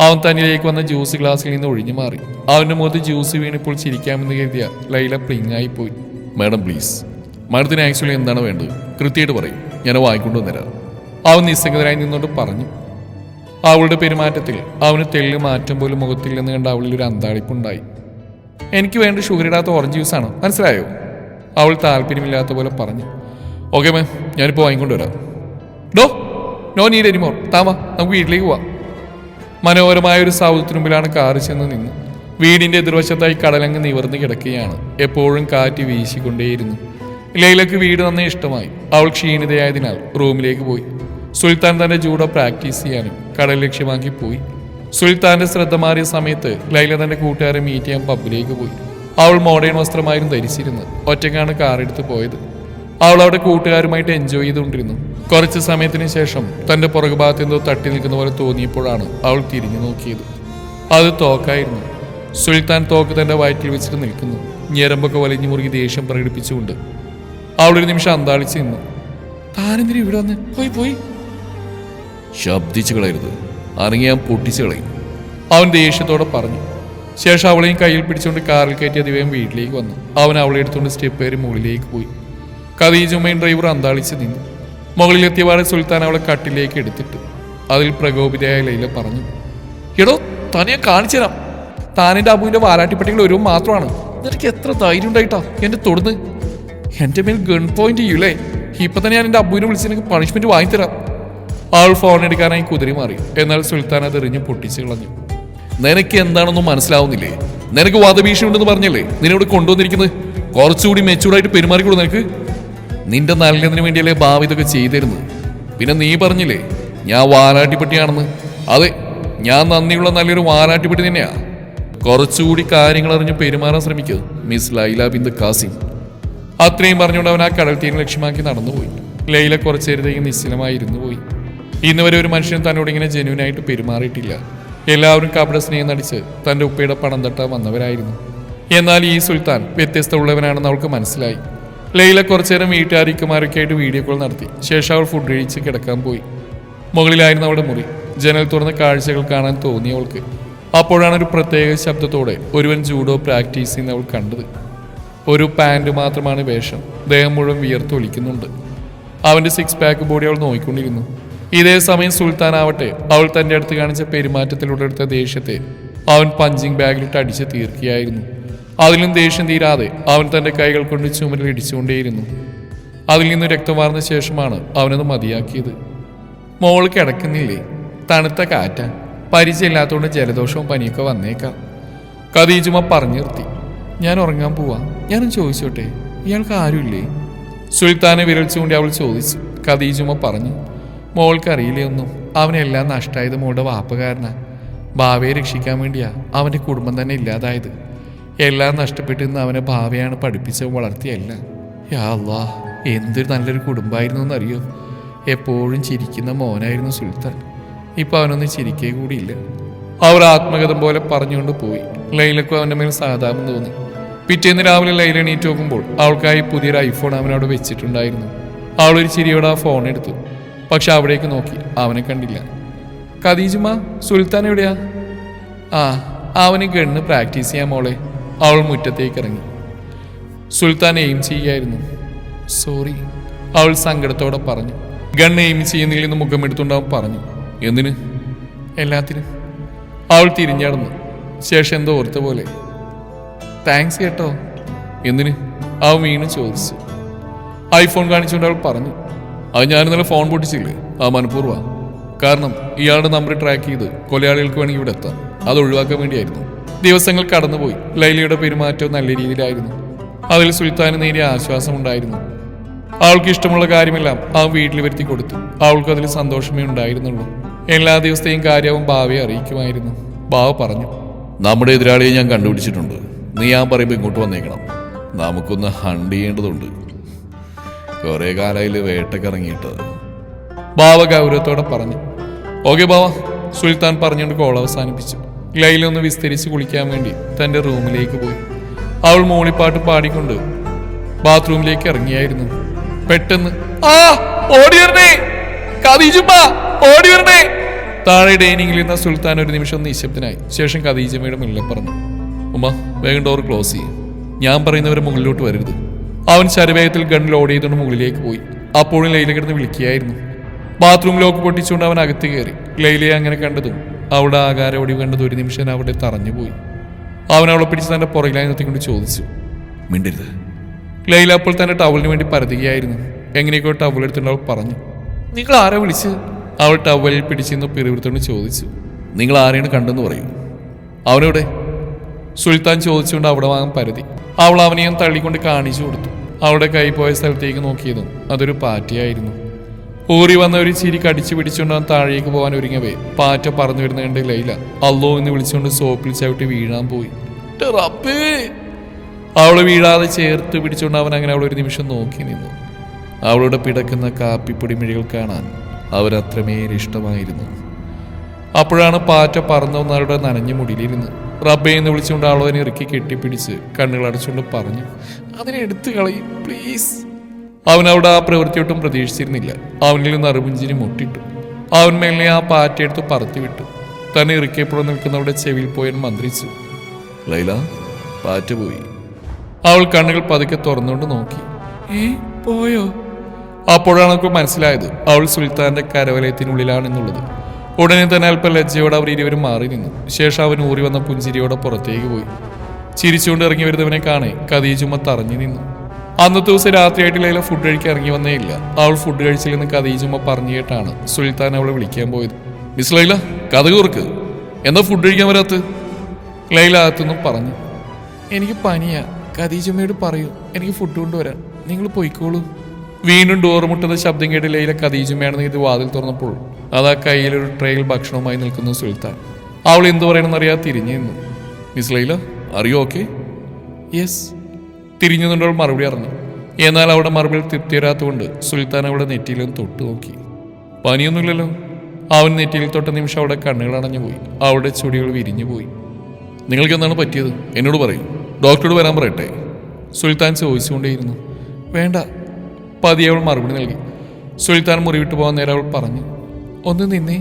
അവൻ തന്നിലേക്ക് വന്ന ജ്യൂസ് ഗ്ലാസ്സിൽ നിന്ന് ഒഴിഞ്ഞു മാറി. അവന്റെ മുഖത്ത് ജ്യൂസ് വീണിപ്പോൾ ചിരിക്കാമെന്ന് കരുതിയ ലൈല പ്ലിങ്ങായി പോയി മാഡം പ്ലീസ് മാഡത്തിന് ആക്ച്വലി എന്താണ് വേണ്ടത്? കൃത്യമായിട്ട് പറയും. ഞാൻ വാങ്ങിക്കൊണ്ടു വന്നില്ല അവൻ നിസ്സംഗതരായി നിന്നോട് പറഞ്ഞു. അവളുടെ പെരുമാറ്റത്തിൽ അവന് തെല്ല് മാറ്റം പോലും മുഖത്തിൽ നിന്ന് കണ്ട അവളിൽ ഒരു അന്താളിപ്പുണ്ടായി. എനിക്ക് വേണ്ട ഷുഗർ ഇടാത്ത ഓറഞ്ച് ജ്യൂസാണ് മനസ്സിലായോ? അവൾ താല്പര്യമില്ലാത്ത പോലെ പറഞ്ഞു. ഓക്കെ മാം ഞാനിപ്പോൾ വാങ്ങിക്കൊണ്ട് വരാം. ഡോ നോ നീഡ് എനിമോർ താമ നമുക്ക് വീട്ടിലേക്ക് പോവാം. മനോഹരമായ ഒരു സൗദത്തിന് മുമ്പിലാണ് കാറ് ചെന്ന് നിന്ന്. വീടിന്റെ എതിർവശത്തായി കടലങ്ങ് നിവർന്ന് കിടക്കുകയാണ്. എപ്പോഴും കാറ്റ് വീശിക്കൊണ്ടേയിരുന്നു. ലൈലക്ക് വീട് നന്നേ ഇഷ്ടമായി. അവൾ ക്ഷീണിതയായതിനാൽ റൂമിലേക്ക് പോയി. സുൽത്താൻ തന്റെ ജൂഡോ പ്രാക്ടീസ് ചെയ്യാനും കടൽ ലക്ഷ്യമാക്കി പോയി. സുൽത്താന്റെ ശ്രദ്ധ മാറിയ സമയത്ത് ലൈല തന്റെ കൂട്ടുകാരെ മീറ്റ് ചെയ്യാൻ പബ്ബിലേക്ക് പോയി. അവൾ മോഡേൺ വസ്ത്രമായിരുന്നു ധരിച്ചിരുന്നത്. ഒറ്റക്കാണ് കാറെടുത്ത് പോയത്. അവൾ അവിടെ കൂട്ടുകാരുമായിട്ട് എൻജോയ് ചെയ്തുകൊണ്ടിരുന്നു. കുറച്ച് സമയത്തിന് ശേഷം തന്റെ പുറകുഭാഗത്ത് എന്തോ തട്ടി നിൽക്കുന്ന പോലെ തോന്നിയപ്പോഴാണ് അവൾ തിരിഞ്ഞു നോക്കിയത്. അത് തോക്കായിരുന്നു. സുൽത്താൻ തോക്ക് തന്റെ വയറ്റിൽ വെച്ചിട്ട് നിൽക്കുന്നു. ഞരമ്പൊക്കെ വലിഞ്ഞു മുറുകി ദേഷ്യം പ്രകടിപ്പിച്ചുകൊണ്ട് അവളൊരു നിമിഷം അന്താളിച്ച് നിന്നു. താനെന്തിരി ഇവിടെ വന്ന്? പോയി പോയി. ശബ്ദിച്ചു കളയരുത്. അനങ്ങി ഞാൻ പൊട്ടിച്ചു കളയും. അവൻ ദേഷ്യത്തോടെ പറഞ്ഞു. ശേഷം അവളെയും കയ്യിൽ പിടിച്ചുകൊണ്ട് കാറിൽ കയറ്റി അതിവേഗം വീട്ടിലേക്ക് വന്നു. അവൻ അവളെ എടുത്തുകൊണ്ട് സ്റ്റെപ്പ് കയറി മുകളിലേക്ക് പോയി. ഖദീജുമ്മയും ഡ്രൈവർ അന്താളിച്ച് നിന്നു. മുകളിലെത്തിയപാടെ സുൽത്താൻ അവളെ കട്ടിലേക്ക് എടുത്തിട്ട്. അതിൽ പ്രകോപിതയായ ലൈല പറഞ്ഞു. എടോ തനിയെ കാണിച്ചു തരാം. താനെന്റെ അബുവിന്റെ വാലാട്ടിപ്പട്ടികൾ ഒരു മാത്രമാണ്. നിനക്ക് എത്ര ധൈര്യം ഉണ്ടായിട്ടാ? എന്റെ തൊടുന്ന്. എന്റെ മേൽ ഗൺ പോയിന്റ് ചെയ്യൂലേ? ഇപ്പൊ തന്നെ ഞാൻ എന്റെ അബുവിനെ വിളിച്ച് എനിക്ക് പണിഷ്മെന്റ് വാങ്ങിത്തരാം. ആൾ ഫോൺ എടുക്കാനായി കുതിരി മാറി. എന്നാൽ സുൽത്താൻ അത് എറിഞ്ഞ് പൊട്ടിച്ചു കളഞ്ഞു. നിനക്ക് എന്താണെന്നും മനസ്സിലാവുന്നില്ലേ? നിനക്ക് വാദഭീഷണി ഉണ്ടെന്ന് പറഞ്ഞല്ലേ? നിന്നോട് കൊണ്ടുവന്നിരിക്കുന്നത്? കുറച്ചുകൂടി മെച്ചൂർഡായിട്ട് പെരുമാറിക്കൊള്ളു നിനക്ക്? നിന്റെ നല്ലതിന് വേണ്ടിയല്ലേ ഭാവി ഇതൊക്കെ ചെയ്തിരുന്നത്. പിന്നെ നീ പറഞ്ഞില്ലേ ഞാൻ വാലാട്ടിപ്പട്ടിയാണെന്ന്? അതെ ഞാൻ നന്ദിയുള്ള നല്ലൊരു വാലാട്ടിപ്പട്ടി തന്നെയാ. കുറച്ചുകൂടി കാര്യങ്ങൾ അറിഞ്ഞ് പെരുമാറാൻ ശ്രമിക്കുക മിസ് ലൈല ബിന്ദ് കാസിം അത്രയും പറഞ്ഞുകൊണ്ട് അവൻ ആ കടൽ തീരം ലക്ഷ്യമാക്കി നടന്നുപോയി. ലൈല കുറച്ചു നേരത്തേക്ക് നിശ്ചലമായി ഇരുന്നു പോയി. ഇന്ന് വരെ ഒരു മനുഷ്യൻ തന്നോട് ഇങ്ങനെ ജെന്യൂനായിട്ട് പെരുമാറിയിട്ടില്ല. എല്ലാവരും കപട സ്നേഹം നടിച്ച് തന്റെ ഉപ്പയുടെ പണം തട്ട വന്നവരായിരുന്നു. എന്നാൽ ഈ സുൽത്താൻ വ്യത്യസ്ത ഉള്ളവനാണെന്ന് അവൾക്ക് മനസ്സിലായി. ലൈല കുറച്ചുനേരം വീട്ടുകാരിക്കുമാരൊക്കെ ആയിട്ട് വീഡിയോ കോൾ നടത്തി. ശേഷം അവൾ ഫുഡ് കഴിച്ച് കിടക്കാൻ പോയി. മുകളിലായിരുന്നു അവളുടെ മുറി. ജനൽ തുറന്ന കാഴ്ചകൾ കാണാൻ തോന്നി അവൾക്ക്. അപ്പോഴാണ് ഒരു പ്രത്യേക ശബ്ദത്തോടെ ഒരുവൻ ജൂഡോ പ്രാക്ടീസ് ചെയ്യുന്ന അവൾ കണ്ടത്. ഒരു പാന്റ് മാത്രമാണ് വേഷം. ദേഹം മുഴുവൻ വിയർത്തൊലിക്കുന്നുണ്ട് അവന്റെ സിക്സ് പാക്ക് ബോഡി അവൾ നോക്കിക്കൊണ്ടിരുന്നു. ഇതേ സമയം സുൽത്താൻ ആവട്ടെ അവൾ തന്റെ അടുത്ത് കാണിച്ച പെരുമാറ്റത്തിലൂടെ എടുത്ത ദേഷ്യത്തെ അവൻ പഞ്ചിങ് ബാഗിലിട്ട് അടിച്ച് തീർക്കുകയായിരുന്നു. അതിലും ദേഷ്യം തീരാതെ അവൻ തന്റെ കൈകൾ കൊണ്ട് ചുമരിൽ ഇടിച്ചുകൊണ്ടേയിരുന്നു. അതിൽ നിന്ന് രക്തം വാർന്ന ശേഷമാണ് അവനത് മതിയാക്കിയത്. മോൾ കിടക്കുന്നില്ലേ? തണുത്ത കാറ്റ. പരിചയമില്ലാത്തതുകൊണ്ട് ജലദോഷവും പനിയൊക്കെ വന്നേക്കാം. ഖദീജുമ പറഞ്ഞു നിർത്തി ഞാൻ ഉറങ്ങാൻ പോവാ. ഞാനും ചോദിച്ചോട്ടെ ഇയാൾക്ക് ആരുമില്ലേ? സുൽത്താനെ വിരൽ ചൂണ്ടി അവൾ ചോദിച്ചു. ഖദീജുമ പറഞ്ഞു മോൾക്ക് അറിയില്ലേ ഒന്നും അവനെല്ലാം നഷ്ടമായത് മോളുടെ വാപ്പകാരനാ. ഭാവയെ രക്ഷിക്കാൻ വേണ്ടിയാ അവന്റെ കുടുംബം തന്നെ ഇല്ലാതായത്. എല്ലാം നഷ്ടപ്പെട്ടു നിന്ന് അവനെ ഭാവയാണ് പഠിപ്പിച്ച് വളർത്തിയല്ല. യാ എന്തൊരു നല്ലൊരു കുടുംബമായിരുന്നു എന്നറിയോ എപ്പോഴും ചിരിക്കുന്ന മോനായിരുന്നു സുൽത്താൻ. ഇപ്പോൾ അവനൊന്നും ചിരിക്കേ കൂടിയില്ല. അവർ ആത്മകഥം പോലെ പറഞ്ഞുകൊണ്ട് പോയി. ലൈലക്കും അവന്റെ മേൽ സാധാരണ തോന്നി. പിറ്റേന്ന് രാവിലെ ലൈല എണീറ്റ് നോക്കുമ്പോൾ അവൾക്കായി പുതിയൊരു ഐഫോൺ അവനവിടെ വെച്ചിട്ടുണ്ടായിരുന്നു. അവളൊരു ചിരിയോടെ ആ ഫോൺ എടുത്തു. പക്ഷെ അവിടേക്ക് നോക്കി അവനെ കണ്ടില്ല. ഖദീജുമ സുൽത്താൻ എവിടെയാ? ആ അവന് ഗണ്ണ് പ്രാക്ടീസ് ചെയ്യാൻ മോളെ. അവൾ മുറ്റത്തേക്ക് ഇറങ്ങി. സുൽത്താൻ എയിം ചെയ്യായിരുന്നു സോറി അവൾ സങ്കടത്തോടെ പറഞ്ഞു. ഗൺ എയിം ചെയ്യുന്നതിൽ നിന്ന് മുഖം എടുത്തുകൊണ്ട് അവൻ പറഞ്ഞു. എന്തിന്? എല്ലാത്തിനും. അവൾ തിരിഞ്ഞടന്നു. ശേഷം എന്തോ ഓർത്ത പോലെ. താങ്ക്സ് കേട്ടോ. എന്തിന്? അവൻ വീണ് ചോദിച്ചു. ഐഫോൺ കാണിച്ചുകൊണ്ട് അവൾ പറഞ്ഞു. അത് ഞാൻ ഇന്നലെ ഫോൺ പൊട്ടിച്ചില്ലേ? ആ മനഃപൂർവ. കാരണം ഇയാളുടെ നമ്പർ ട്രാക്ക് ചെയ്ത് കൊലയാളികൾക്ക് വേണമെങ്കിൽ ഇവിടെ എത്താം. അത് ഒഴിവാക്കാൻ വേണ്ടിയായിരുന്നു. ദിവസങ്ങൾ കടന്നുപോയി. ലൈലയുടെ പെരുമാറ്റം നല്ല രീതിയിലായിരുന്നു. അതിൽ സുൽത്താന് നേരിയ ആശ്വാസമുണ്ടായിരുന്നു. അവൾക്ക് ഇഷ്ടമുള്ള കാര്യമെല്ലാം ആ വീട്ടിൽ വരുത്തി കൊടുത്തു. അവൾക്ക് അതിൽ സന്തോഷമേ ഉണ്ടായിരുന്നുള്ളൂ. എല്ലാ ദിവസത്തെയും കാര്യവും ഭാവയെ അറിയിക്കുമായിരുന്നു. ബാവ പറഞ്ഞു. നമ്മുടെ എതിരാളിയെ ഞാൻ കണ്ടുപിടിച്ചിട്ടുണ്ട്. നീ ഞാൻ പറയുമ്പോൾ ഇങ്ങോട്ട് വന്നേക്കണം. നമുക്കൊന്ന് ഹണ്ട് ചെയ്യേണ്ടതുണ്ട്. കുറേ കാലയിൽ വേട്ടക്കിറങ്ങിയിട്ട് ബാവ ഗൗരവത്തോടെ പറഞ്ഞു. ഓക്കെ ബാവ സുൽത്താൻ പറഞ്ഞുകൊണ്ട് കോൾ അവസാനിപ്പിച്ചു. ലൈലൊന്ന് വിസ്തരിച്ച് കുളിക്കാൻ വേണ്ടി തന്റെ റൂമിലേക്ക് പോയി. അവൾ മൂളിപ്പാട്ട് പാടിക്കൊണ്ട് ബാത്റൂമിലേക്ക് ഇറങ്ങിയായിരുന്നു. പെട്ടെന്ന് ആ ഓടി വരണേ! ഖദീജുമ്മ ഓടി വരണേ! താഴെ ഡൈനിങ്ങിൽ ഇരുന്ന സുൽത്താൻ ഒരു നിമിഷം നിശബ്ദനായി. ശേഷം ഖദീജമ്മയുടെ മുന്നിൽ പറഞ്ഞു ഉമ്മ വേഗം ഡോർ ക്ലോസ് ചെയ്യും. ഞാൻ പറയുന്നവരെ മുകളിലോട്ട് വരരുത്. അവൻ ശരവേഗത്തിൽ ഗൺ ലോഡ് ചെയ്തുകൊണ്ട് മുകളിലേക്ക് പോയി. അപ്പോഴും ലൈല കിടന്ന് വിളിക്കുകയായിരുന്നു. ബാത്റൂം ലോക്ക് പൊട്ടിച്ചുകൊണ്ട് അവൻ അകത്ത് കയറി. ലൈലയെ അങ്ങനെ കണ്ടതും അവിടെ ആകാര ഒടിവ് കണ്ടത് ഒരു നിമിഷം അവിടെ തറഞ്ഞുപോയി അവൻ അവളെ പിടിച്ച് തന്റെ പുറകിലായി നിർത്തിക്കൊണ്ട് ചോദിച്ചു മിണ്ടരുത്. ലൈല അപ്പോൾ തന്റെ ടവലിന് വേണ്ടി പരതുകയായിരുന്നു. എങ്ങനെയൊക്കെ ടവൽ എടുത്തുകൊണ്ട് അവൾ പറഞ്ഞു നിങ്ങൾ ആരാ വിളിച്ചത്? അവൾ ടവലിൽ പിടിച്ചിരുന്ന പിറുവിടുത്തോണ്ട് ചോദിച്ചു. നിങ്ങൾ ആരെയാണ് കണ്ടെന്ന് പറയും. അവനോടെ സുൽത്താൻ ചോദിച്ചുകൊണ്ട് അവിടെ വാങ്ങാൻ പരതി. അവൾ അവനെയും തള്ളിക്കൊണ്ട് കാണിച്ചു കൊടുത്തു. അവിടെ കൈ പോയ സ്ഥലത്തേക്ക് നോക്കിയതും അതൊരു പാറ്റയായിരുന്നു. ഊറി വന്ന ഒരു ചിരി കടിച്ചു പിടിച്ചുകൊണ്ട് അവൻ താഴേക്ക് പോകാൻ ഒരുങ്ങവേ പാറ്റ പറഞ്ഞു വരുന്ന കണ്ട് ലൈല അല്ലോ എന്ന് വിളിച്ചുകൊണ്ട് സോപ്പിൽ ചവിട്ടി വീഴാൻ പോയി. അവൾ റബ്ബേ!" അവൾ വീഴാതെ ചേർത്ത് പിടിച്ചുകൊണ്ട് അവൻ അങ്ങനെ അവളൊരു നിമിഷം നോക്കി നിന്നു. അവളുടെ പിടക്കുന്ന കാപ്പിപ്പൊടി മിഴികൾ കാണാൻ അവരത്രമേൽ ഇഷ്ടമായിരുന്നു. അപ്പോഴാണ് പാറ്റ പറന്നു വന്നവരുടെ നനഞ്ഞ മുടിയിലിരുന്ന് റബ്ബെ എന്ന് വിളിച്ചുകൊണ്ട് ആളോനെ ഇറുക്കി കെട്ടിപ്പിടിച്ച് കണ്ണുകൾ അടച്ചുകൊണ്ട് പറഞ്ഞു അതിനെ എടുത്തു കളയും പ്ലീസ് അവൻ ആ പ്രവൃത്തിയൊട്ടും പ്രതീക്ഷിച്ചിരുന്നില്ല. അവനിൽ നിന്ന് അറിവുഞ്ചിനി മുട്ടിട്ടു. അവൻ മേലെ ആ പാറ്റ എടുത്ത് പറത്തി വിട്ടു. തന്നെ ഇറുക്കിയപ്പോഴും നിൽക്കുന്നവരുടെ ചെവിയിൽ പോയൻ മന്ത്രിച്ചു. ലൈല പാറ്റ പോയി. അവൾ കണ്ണുകൾ പതുക്കെ തുറന്നുകൊണ്ട് നോക്കി. ഏ പോയോ? അപ്പോഴാണ് അവർക്ക് മനസ്സിലായത് അവൾ സുൽത്താന്റെ കരവലയത്തിനുള്ളിലാണെന്നുള്ളത്. ഉടനെ തന്നെ അല്പം ലജ്ജയോടെ അവർ ഇരുവരും മാറി നിന്നു. ശേഷം അവൻ ഊറി വന്ന പുഞ്ചിരിയോടെ പുറത്തേക്ക് പോയി. ചിരിച്ചുകൊണ്ട് ഇറങ്ങി വരുന്നവനെ കാണെ കദീജുമ്മ തറഞ്ഞു നിന്നു. അന്നത്തെ ദിവസം രാത്രിയായിട്ട് ലൈല ഫുഡ് കഴിക്കാൻ ഇറങ്ങി വന്നേ ഇല്ല. അവൾ ഫുഡ് കഴിച്ചില്ലെന്ന് കദീജുമ്മ പറഞ്ഞു കേട്ടാണ് സുൽത്താൻ അവളെ വിളിക്കാൻ പോയത്. മിസ് ലൈല കഥ കുറുക്ക് എന്താ ഫുഡ് കഴിക്കാൻ വരാത്ത ലൈല അകത്തുനിന്നും പറഞ്ഞു. എനിക്ക് പനിയാ. ഖദീജമ്മയോട് പറയൂ. എനിക്ക് ഫുഡ് കൊണ്ടുവരാൻ. നിങ്ങൾ പോയിക്കോളൂ. വീണ്ടും ഡോർ മുട്ടുന്ന ശബ്ദം കേട്ട് ലൈല ഖദീജമ്മയാണെന്ന് ഇത് വാതിൽ തുറന്നപ്പോൾ അതാ കയ്യിലൊരു ട്രെയിൽ ഭക്ഷണവുമായി നിൽക്കുന്ന സുൽത്താൻ. അവൾ എന്തു അറിയാ തിരിഞ്ഞു നിന്നു. മിസ് ലൈല അറിയോ ഓക്കെ യെസ് തിരിഞ്ഞു നിന്നവൾ മറുപടി അറിഞ്ഞു എന്നാൽ അവിടെ മറുപടി തൃപ്തി വരാത്തതുകൊണ്ട് സുൽത്താൻ അവിടെ നെറ്റിയിലും തൊട്ടു നോക്കി. പനിയൊന്നുമില്ലല്ലോ. അവൻ നെറ്റിയിൽ തൊട്ട നിമിഷം അവിടെ കണ്ണുകൾ അടഞ്ഞു പോയി അവളുടെ ചുടികൾ വിരിഞ്ഞു പോയി നിങ്ങൾക്ക് എന്താണ് പറ്റിയത്? എന്നോട് പറയും. ഡോക്ടറോട് വരാൻ പറയട്ടെ. സുൽത്താൻ ചോദിച്ചുകൊണ്ടേയിരുന്നു. വേണ്ട. പതിയെ അവൾ മറുപടി നൽകി. സുൽത്താൻ മുറിവിട്ട് പോകാൻ നേരം അവൾ പറഞ്ഞു ഒന്ന് നിന്നേ.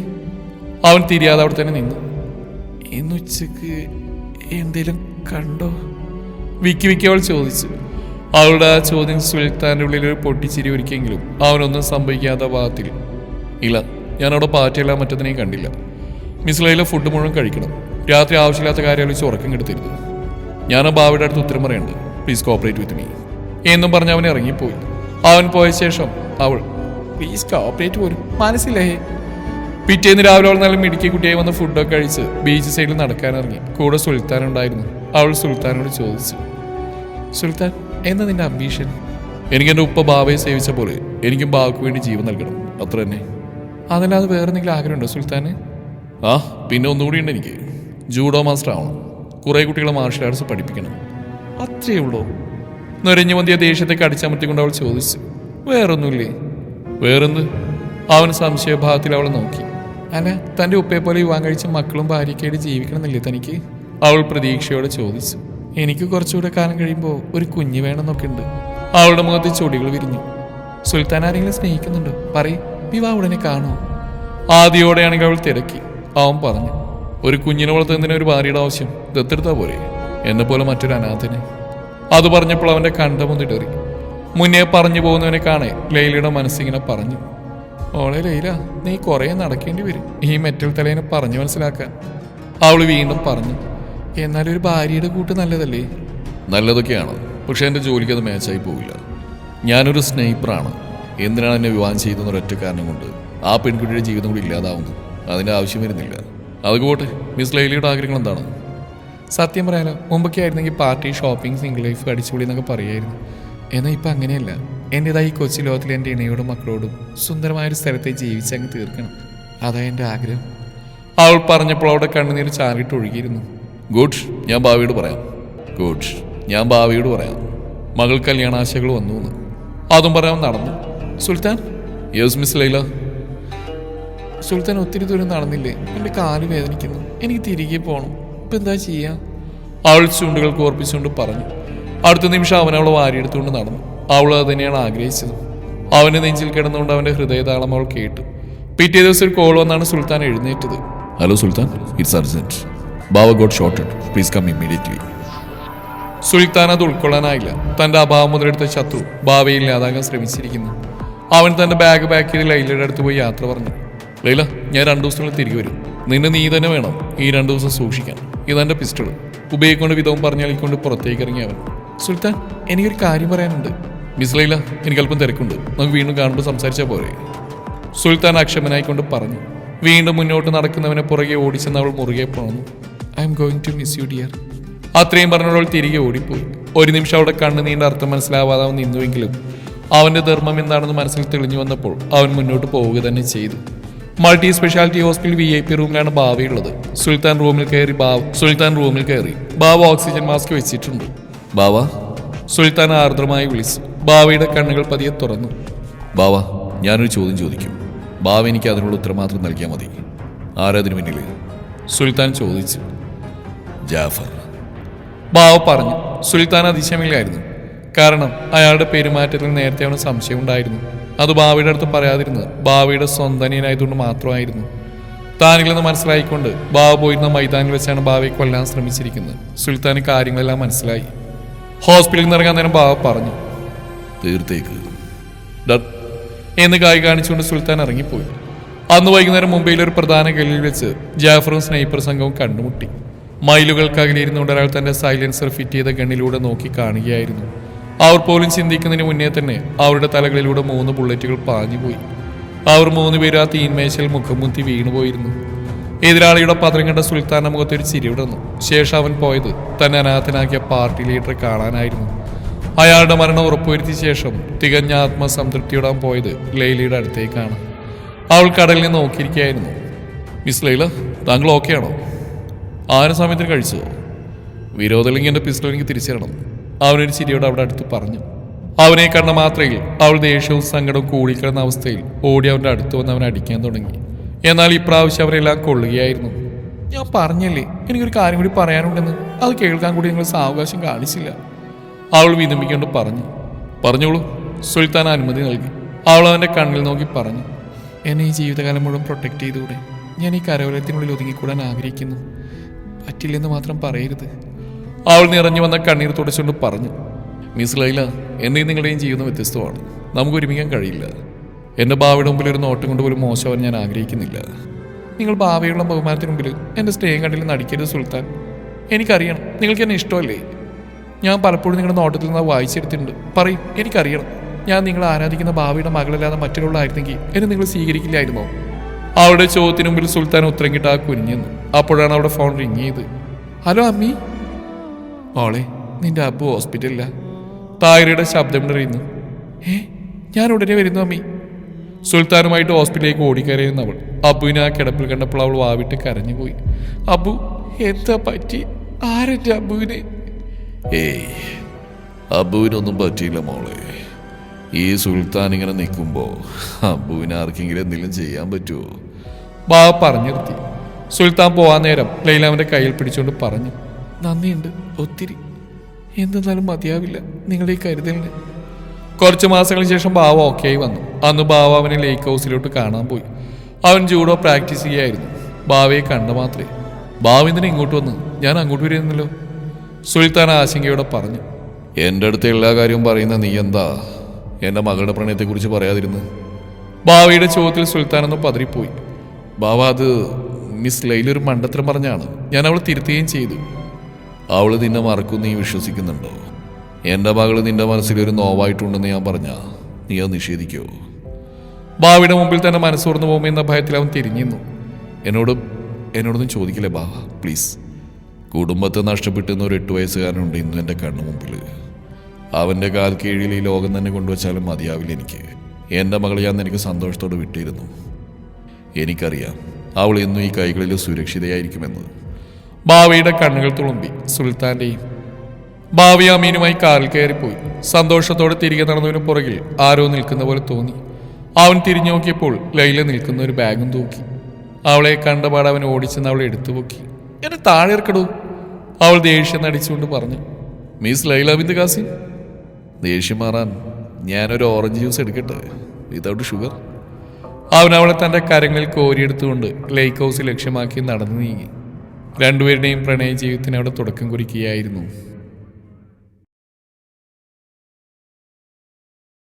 അവൻ തിരിയാതെ അവിടെ തന്നെ നിന്നു. ഇന്ന് ഉച്ചയ്ക്ക് എന്തേലും കണ്ടോ? വിക്കി വിക്കി അവൾ ചോദിച്ചു. അവളുടെ ആ ചോദ്യം സുൽത്താന്റെ ഉള്ളിൽ ഒരു പൊട്ടിച്ചിരി ഒരുക്കിയെങ്കിലും അവനൊന്നും സംഭവിക്കാത്ത ഭാഗത്തിൽ ഇല്ല ഞാനവിടെ പാറ്റിയല്ല മറ്റതിനെയും കണ്ടില്ല. മിസ് ലൈല ഫുഡ് മുഴുവൻ കഴിക്കണം. രാത്രി ആവശ്യമില്ലാത്ത കാര്യം ആലോചിച്ച് ഉറക്കം കെടുത്തിരുന്നു ഞാൻ ബാബയുടെ അടുത്ത് ഉത്തരം പറയണ്ട് പ്ലീസ് കോപ്പറേറ്റ് വിത്ത് മീ എന്നും പറഞ്ഞ് അവൻ ഇറങ്ങിപ്പോയി. അവൻ പോയ ശേഷം അവൾ പ്ലീസ് കോപ്പറേറ്റ് പോലും മനസ്സിലേ പിറ്റേന്ന് രാവിലെ അവൾ നല്ല മിടുക്കി കുട്ടിയായി വന്ന് ഫുഡൊക്കെ കഴിച്ച് ബീച്ച് സൈഡിൽ നടക്കാൻ ഇറങ്ങി. കൂടെ സുൽത്താൻ ഉണ്ടായിരുന്നു. അവൾ സുൽത്താനോട് ചോദിച്ചു സുൽത്താൻ എന്താ നിന്റെ അംബീഷൻ എനിക്ക് എന്റെ ഉപ്പ ബാബയെ സേവിച്ച പോലെ എനിക്കും ബാബയ്ക്ക് വേണ്ടി ജീവൻ നൽകണം. അത്ര തന്നെ. അതല്ലാതെ വേറെ എന്തെങ്കിലും ആഗ്രഹമുണ്ടോ സുൽത്താന്? ആ പിന്നെ ഒന്നുകൂടി ഉണ്ട് എനിക്ക്. ജൂഡോ മാസ്റ്റർ ആവണം. കുറേ കുട്ടികളെ മാർഷൽ ആർട്സ് പഠിപ്പിക്കണം. അത്രയേ ഉള്ളൂ. നുരഞ്ഞു പൊന്തിയ ദേഷ്യത്തേക്ക് അടിച്ചമർത്തിക്കൊണ്ട് അവൾ ചോദിച്ചു വേറൊന്നുമില്ലേ? വേറെന്ത്? അവൻ സംശയഭാവത്തിൽ അവൾ നോക്കി. അല്ല തന്റെ ഉപ്പയെ പോലെ വിവാഹം കഴിച്ച മക്കളും ഭാര്യയ്ക്കായിട്ട് ജീവിക്കണമെന്നില്ലേ തനിക്ക്? അവൾ പ്രതീക്ഷയോടെ ചോദിച്ചു എനിക്ക് കുറച്ചുകൂടെ കാലം കഴിയുമ്പോൾ ഒരു കുഞ്ഞ് വേണമെന്നൊക്കെ ഉണ്ട്. അവളുടെ മുഖത്ത് ചൊടികൾ വിരിഞ്ഞു. സുൽത്താൻ ആരെങ്കിലും സ്നേഹിക്കുന്നുണ്ടോ? പറയ് വിവാഹ ഉടനെ കാണുമോ? ആദ്യയോടെയാണെങ്കിൽ അവൾ തിരക്കി. അവൻ പറഞ്ഞു ഒരു കുഞ്ഞിനെ വളർത്തുന്നതിന് ഒരു ഭാര്യയുടെ ആവശ്യം ദത്തെടുത്താ പോരെ? എന്നെ പോലെ മറ്റൊരു അനാഥനെ. അത് പറഞ്ഞപ്പോൾ അവന്റെ കണ്ടമൊന്നിടറി മുന്നേ പറഞ്ഞു പോകുന്നവനെ കാണെ ലൈലയുടെ മനസ്സിങ്ങനെ പറഞ്ഞു. ഓളെ ലൈല നീ കുറേ നടക്കേണ്ടി വരും. ഈ മെറ്റൽ തലേനെ പറഞ്ഞു മനസ്സിലാക്കാൻ. അവൾ വീണ്ടും പറഞ്ഞു എന്നാലും ഒരു ഭാര്യയുടെ കൂട്ട് നല്ലതല്ലേ? നല്ലതൊക്കെയാണ്. പക്ഷെ എന്റെ ജോലിക്ക് അത് മാച്ചായി പോവില്ല. ഞാനൊരു സ്നേഹിപ്പറാണ്. എന്തിനാണ് എന്നെ വിവാഹം ചെയ്തെന്ന് ഒരൊറ്റ കാരണം കൊണ്ട് ആ പെൺകുട്ടിയുടെ ജീവിതം കൂടി ഇല്ലാതാവുന്നു അതിന്റെ ആവശ്യം വരുന്നില്ല. അത് പോട്ടെ മിസ് ലൈലിയുടെ ആഗ്രഹങ്ങൾ എന്താണ് സത്യം പറയാലോ മുമ്പൊക്കെ ആയിരുന്നെങ്കിൽ പാർട്ടി ഷോപ്പിംഗ് സിംഗിൾ ലൈഫ് അടിച്ചുപൊളി എന്നൊക്കെ പറയായിരുന്നു. എന്നാൽ ഇപ്പം അങ്ങനെയല്ല. എന്റെതായി കൊച്ചു ലോകത്തിൽ എന്റെ ഇണയോടും മക്കളോടും സുന്ദരമായൊരു സ്ഥലത്തെ ജീവിച്ചങ്ങ് തീർക്കണം. അതാ എന്റെ ആഗ്രഹം. അവൾ പറഞ്ഞപ്പോൾ അവിടെ കണ്ണുനീര് ചാറിയിട്ട് ഒഴുകിയിരുന്നു. ഗുഡ് ഞാൻ ഭാവിയോട് പറയാം. ഗുഡ് ഞാൻ ഭാവിയോട് പറയാം. മകൾ കല്യാണാശകൾ വന്നു എന്ന്. അതും പറയാൻ നടന്നു. സുൽത്താൻ? Yes miss Laila. സുൽത്താൻ ഒത്തിരി ദൂരം നടന്നില്ലേ? എന്റെ കാൽ വേദനിക്കുന്നു. എനിക്ക് തിരികെ പോകണം ഇപ്പം എന്താ ചെയ്യാ? അവൾ ചുണ്ടുകൾ കോർപ്പിച്ചുകൊണ്ട് പറഞ്ഞു. അടുത്ത നിമിഷം അവൻ അവളെ വാരിയെടുത്തുകൊണ്ട് നടന്നു. അവൾ അത് തന്നെയാണ് ആഗ്രഹിച്ചത്. അവന് നെഞ്ചിൽ കിടന്നുകൊണ്ട് അവന്റെ ഹൃദയതാളം അവൾ കേട്ടു. പിറ്റേ ദിവസം ഒരു കോൾ വന്നാണ് Sultan എഴുന്നേറ്റത്. Hello Sultan. It's urgent Bava got shot please come immediately Sultan അത് ഉൾക്കൊള്ളാനായില്ല. തന്റെ അഭാവം മുതലെടുത്ത ശത്രു ഭാവയെ ഇല്ലാതാകാൻ ശ്രമിച്ചിരിക്കുന്നു. അവൻ തന്റെ ബാഗ് പാക്ക് ചെയ്ത് ലൈലയുടെ അടുത്ത് പോയി യാത്ര പറഞ്ഞു. ലൈല ഞാൻ രണ്ടു ദിവസത്തിനുള്ളിൽ തിരികെ വരും. നിന്നെ നീ തന്നെ വേണം ഈ രണ്ടു ദിവസം സൂക്ഷിക്കാൻ. ഇതെന്റെ പിസ്റ്റൾ ഉപയോഗിക്കൊണ്ട് വിധവും പറഞ്ഞാളിക്കൊണ്ട് പുറത്തേക്ക് ഇറങ്ങി അവൻ. സുൽത്താൻ എനിക്കൊരു കാര്യം പറയാനുണ്ട്. മിസ് ലൈല എനിക്ക് അല്പം തിരക്കുണ്ട്. നമുക്ക് വീണ്ടും കാണുമ്പോൾ സംസാരിച്ചാൽ പോരെ. സുൽത്താൻ അക്ഷമനായിക്കൊണ്ട് പറഞ്ഞു. വീണ്ടും മുന്നോട്ട് നടക്കുന്നവനെ പുറകെ ഓടിച്ചെന്ന് അവൾ മുറുകെ പോന്നു. I'm going to miss you dear അത്രയും പറഞ്ഞവൾ തിരികെ ഓടിപ്പോയി. ഒരു നിമിഷം അവിടെ കണ്ണു നീണ്ട അർത്ഥം മനസ്സിലാവാതെ നിന്നുവെങ്കിലും അവന്റെ ധർമ്മം എന്താണെന്ന് മനസ്സിൽ തെളിഞ്ഞു വന്നപ്പോൾ അവൻ മുന്നോട്ട് പോവുക തന്നെ ചെയ്തു. Multi speciality hospital V I P റൂമിലാണ് ബാവയുള്ളത് സുൽത്താൻ റൂമിൽ കയറി ബാവ് സുൽത്താൻ റൂമിൽ കയറി ബാവ ഓക്സിജൻ മാസ്ക് വെച്ചിട്ടുണ്ട്. ബാവ? സുൽത്താൻ ആർദ്രമായി വിളിച്ചു. ബാവയുടെ കണ്ണുകൾ പതിയെ തുറന്നു. ബാവ ഞാനൊരു ചോദ്യം ചോദിക്കും. ബാവ എനിക്ക് അതിനുള്ള ഉത്തരം മാത്രം നൽകിയാൽ മതി. ആരാതിനു പിന്നിൽ? സുൽത്താൻ ചോദിച്ചു. ജാഫർ. ബാവ പറഞ്ഞു സുൽത്താൻ അതിശയമില്ലായിരുന്നു. കാരണം അയാളുടെ പെരുമാറ്റത്തിൽ നേരത്തെ അവന് സംശയമുണ്ടായിരുന്നു അത് ഭാവിയുടെ അടുത്ത് പറയാതിരുന്നത്. ഭാവിയുടെ സ്വന്തനീയനായതുകൊണ്ട് മാത്രമായിരുന്നു. താനില്ലെന്ന് മനസ്സിലായിക്കൊണ്ട് ബാബു പോയിരുന്ന മൈതാനിൽ വെച്ചാണ് ബാവയെ കൊല്ലാൻ ശ്രമിച്ചിരിക്കുന്നത്. സുൽത്താന് കാര്യങ്ങളെല്ലാം മനസ്സിലായി. ഹോസ്പിറ്റലിൽ നിന്ന് ഇറങ്ങാൻ നേരം ബാബ പറഞ്ഞു തീർത്തേക്ക്. എന്ന് കായ് കാണിച്ചുകൊണ്ട് സുൽത്താൻ ഇറങ്ങിപ്പോയി. അന്ന് വൈകുന്നേരം മുംബൈയിലെ ഒരു പ്രധാന ഗലിയിൽ വെച്ച് ജാഫറും സ്നൈപ്പർ സംഘവും കണ്ടുമുട്ടി. മൈലുകൾക്കകലിരുന്നുകൊണ്ട് ഒരാൾ തന്റെ സൈലൻസർ ഫിറ്റ് ചെയ്ത ഗണ്ണിലൂടെ നോക്കി കാണുകയായിരുന്നു. അവർ പോലും ചിന്തിക്കുന്നതിന് മുന്നേ തന്നെ അവരുടെ തലകളിലൂടെ മൂന്ന് ബുള്ളറ്റുകൾ പാഞ്ഞുപോയി. അവർ മൂന്ന് പേരും ആ തീന്മേശയിൽ മുഖം മുത്തി വീണുപോയിരുന്നു. എതിരാളിയുടെ പത്രം കണ്ട സുൽത്താന മുഖത്ത് ഒരു ചിരി വിടന്നു ശേഷം അവൻ പോയത് തന്നെ അനാഥനാക്കിയ പാർട്ടി ലീഡറെ കാണാനായിരുന്നു. അയാളുടെ മരണം ഉറപ്പുവരുത്തിയ ശേഷം തികഞ്ഞ ആത്മസംതൃപ്തിയോടാൻ പോയത് ലൈലയുടെ അടുത്തേക്കാണ്. അവൾ കടലിനെ നോക്കിയിരിക്കുകയായിരുന്നു. മിസ് ലൈല താങ്കൾ ഓക്കെയാണോ? ആരും സമയത്തിന് കഴിച്ചോ? എന്റെ പിസ്റ്റൾ എനിക്ക് തിരിച്ചറിയണം അവനൊരു ചിരിയോട് അവിടെ അടുത്ത് പറഞ്ഞു അവനെ കണ്ട മാത്രയിൽ അവൾ ദേഷ്യവും സങ്കടവും കൂടിക്കിടന്ന അവസ്ഥയിൽ ഓടി അവന്റെ അടുത്ത് വന്ന് അവനെ അടിക്കാൻ തുടങ്ങി. എന്നാൽ ഇപ്രാവശ്യം അവരെല്ലാം കൊള്ളുകയായിരുന്നു. ഞാൻ പറഞ്ഞല്ലേ എനിക്കൊരു കാര്യം കൂടി പറയാനുണ്ടെന്ന്. അത് കേൾക്കാൻ കൂടി നിങ്ങൾ സാവകാശം കാണിച്ചില്ല. അവൾ വിനമിക്കൊണ്ട് പറഞ്ഞു പറഞ്ഞോളൂ. സുൽത്താൻ അനുമതി നൽകി. അവൾ അവന്റെ കണ്ണിൽ നോക്കി പറഞ്ഞു എന്നെ ഈ ജീവിതകാലം മുഴുവൻ പ്രൊട്ടക്ട് ചെയ്തുകൂടെ ഞാൻ ഈ കരവലയത്തിനുള്ളിൽ ഒതുങ്ങിക്കൂടാൻ ആഗ്രഹിക്കുന്നു. പറ്റില്ലെന്ന് മാത്രം പറയരുത്. അവൾ നിറഞ്ഞു വന്ന കണ്ണീർ തുടച്ചുകൊണ്ട് പറഞ്ഞു മിസ് ലൈല എന്നെയും നിങ്ങളുടെയും ജീവിതം വ്യത്യസ്തമാണ്. നമുക്ക് ഒരുമിക്കാൻ കഴിയില്ല. എന്റെ ഭാവിയുടെ മുമ്പിൽ ഒരു നോട്ടം കൊണ്ട് പോലും മോശമാവാൻ ഞാൻ ആഗ്രഹിക്കുന്നില്ല. നിങ്ങൾ ഭാവിയുള്ള ബഹുമാനത്തിന് മുമ്പിൽ എന്റെ സ്നേഹം കണ്ടില്ല നടിക്കരുത് സുൽത്താൻ. എനിക്കറിയണം. നിങ്ങൾക്ക് എന്നെ ഇഷ്ടമല്ലേ? ഞാൻ പലപ്പോഴും നിങ്ങളുടെ നോട്ടത്തിൽ നിന്ന് വായിച്ചെടുത്തിട്ടുണ്ട്. പറയും എനിക്കറിയണം. ഞാൻ നിങ്ങൾ ആരാധിക്കുന്ന ഭാവിയുടെ മകളല്ലാതെ മറ്റൊരാളായിരുന്നെങ്കിൽ എന്നെ നിങ്ങൾ സ്വീകരിക്കില്ലായിരുന്നോ? അവളുടെ ചോദ്യത്തിന് മുമ്പിൽ സുൽത്താൻ ഉത്തരം കിട്ടാ കുനിഞ്ഞെന്നു അപ്പോഴാണ് അവിടെ ഫോൺ റിങ് ചെയ്ത് ഹലോ അമ്മി. മോളെ നിന്റെ അബ്ബു ഹോസ്പിറ്റലില്ല തായരയുടെ ശബ്ദം എറിയുന്നു ഏ ഞാൻ ഉടനെ വരുന്നു അമ്മി. സുൽത്താനുമായിട്ട് ഹോസ്പിറ്റലിലേക്ക് ഓടിക്കരയുന്ന അവൾ. അബുവിനെ ആ കിടപ്പിൽ കണ്ടപ്പോൾ അവൾ വാവിട്ട് കരഞ്ഞു പോയി അബു എന്താ പറ്റി? ആരെ അബുവിനെ? ഏയ് അബുവിനൊന്നും പറ്റിയില്ല മോളെ. ഈ സുൽത്താൻ ഇങ്ങനെ നിൽക്കുമ്പോൾ അബുവിനെ ആർക്കെങ്കിലും എന്തെങ്കിലും ചെയ്യാൻ പറ്റുമോ ബാബ പറഞ്ഞു നിർത്തി സുൽത്താൻ പോവാൻ നേരം ലൈല അവന്റെ കയ്യിൽ പിടിച്ചുകൊണ്ട് പറഞ്ഞു. നന്ദിയുണ്ട് ഒത്തിരി. എന്തെന്നാലും മതിയാവില്ല നിങ്ങളീ കരുതലിന്. കുറച്ച് മാസങ്ങൾക്ക് ശേഷം ബാവ ഓക്കെ ആയി വന്നു. അന്ന് ബാവ അവനെ ലേക്ക് ഹൗസിലോട്ട് കാണാൻ പോയി. അവൻ ജൂഡോ പ്രാക്ടീസ് ചെയ്യായിരുന്നു. ബാവയെ കണ്ട മാത്രമേ. ബാവ എന്തിനാ ഇങ്ങോട്ട് വന്നു? ഞാൻ അങ്ങോട്ട് വരുന്നല്ലോ. സുൽത്താൻ ആശങ്കയോടെ പറഞ്ഞു. എന്റെ അടുത്ത് എല്ലാ കാര്യവും പറയുന്ന നീ എന്താ? എന്റെ മകളുടെ പ്രണയത്തെക്കുറിച്ച് പറയാതിരുന്നു. ബാവയുടെ ചോദ്യത്തിൽ സുൽത്താൻ ഒന്ന് പതറിപ്പോയി ബാവ അത് മിസ് ലൈലൊരു മണ്ടത്തരം പറഞ്ഞാണ്. ഞാൻ അവൾ തിരുത്തുകയും ചെയ്തു. അവൾ നിന്നെ മറക്കും നീ വിശ്വസിക്കുന്നുണ്ടോ? എന്റെ മകൾ നിന്റെ മനസ്സിൽ ഒരു നോവായിട്ടുണ്ടെന്ന് ഞാൻ പറഞ്ഞ നീ അത് നിഷേധിക്കോ? ബാവയുടെ മുമ്പിൽ തന്നെ മനസ്സ് മനസ്സോർന്നു പോകുമെന്ന ഭയത്തിൽ അവൻ തിരിഞ്ഞിരുന്നു. എന്നോട് എന്നോടൊന്നും ചോദിക്കില്ലേ ബാവ പ്ലീസ്. കുടുംബത്തെ നഷ്ടപ്പെട്ടുന്ന ഒരു എട്ട് വയസ്സുകാരനുണ്ട് ഇന്നും എന്റെ കണ്ണു മുമ്പിൽ അവന്റെ കാൽ കീഴിൽ ഈ ലോകം തന്നെ കൊണ്ടുവച്ചാലും മതിയാവില്ല എനിക്ക്. എന്റെ മകളെ ഞാൻ എനിക്ക് സന്തോഷത്തോടെ വിട്ടിരുന്നു. എനിക്കറിയാം അവൾ ഇന്നും ഈ കൈകളിൽ സുരക്ഷിതയായിരിക്കുമെന്ന്. ബാവയുടെ കണ്ണുകൾ തുളുമ്പി സുൽത്താന്റെയും ഭാവി അമീനുമായി കാറിൽ കയറിപ്പോയി. സന്തോഷത്തോടെ തിരികെ നടന്നതിന് പുറകിൽ ആരോ നിൽക്കുന്ന പോലെ തോന്നി. അവൻ തിരിഞ്ഞു നോക്കിയപ്പോൾ ലൈല നിൽക്കുന്ന ഒരു ബാഗും തൂക്കി. അവളെ കണ്ടപാട് അവൻ ഓടിച്ചെന്ന് അവളെ എടുത്തു പൊക്കി. എന്നെ താഴെ ഇറക്കടൂ അവൾ ദേഷ്യം നടിച്ചുകൊണ്ട് പറഞ്ഞു. മിസ് ലൈല ബിന്ദ് കാസിം ദേഷ്യം മാറാൻ ഞാനൊരു ഓറഞ്ച് ജ്യൂസ് എടുക്കട്ടെ? Without sugar? അവൻ അവളെ തന്റെ കരങ്ങളിൽ കോരിയെടുത്തുകൊണ്ട് ലേക്ക് ഹൗസ് ലക്ഷ്യമാക്കി നടന്നു നീങ്ങി. രണ്ടുപേരുടെയും പ്രണയ ജീവിതത്തിന് അവിടെ തുടക്കം കുറിക്കുകയായിരുന്നു.